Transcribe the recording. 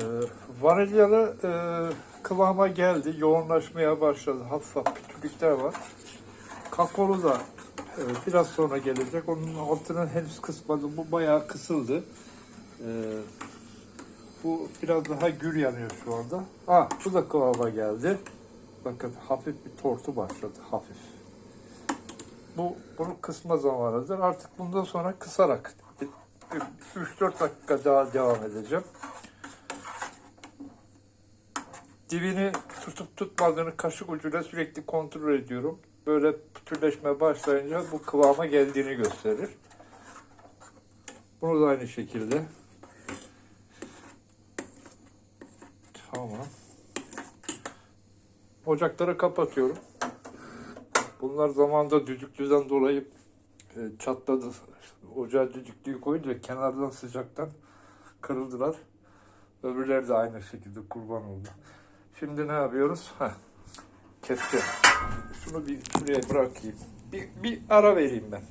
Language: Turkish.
Ee, vanilyalı e, kıvama geldi. Yoğunlaşmaya başladı. Hafif hafif küçülükler var. Kakaolu da e, biraz sonra gelecek. Onun altını henüz kısmadım. Bu bayağı kısıldı. Ee, bu biraz daha gür yanıyor şu anda. Ha, bu da kıvama geldi. Bakın hafif bir tortu başladı. Hafif. Bu bunu kısma zamanıdır. Artık bundan sonra kısarak 3-4 dakika daha devam edeceğim. Dibini tutup tutmadığını kaşık ucuyla sürekli kontrol ediyorum. Böyle pütürleşmeye başlayınca bu kıvama geldiğini gösterir. Bunu da aynı şekilde. Tamam. Ocakları kapatıyorum. Bunlar zamanda düdüklüden dolayı e, çatladı. Ocağa düdüklüyü koyunca kenardan sıcaktan kırıldılar. Öbürleri de aynı şekilde kurban oldu. Şimdi ne yapıyoruz? Heh, kepçe. Şunu bir şuraya bırakayım. Bir, bir ara vereyim ben.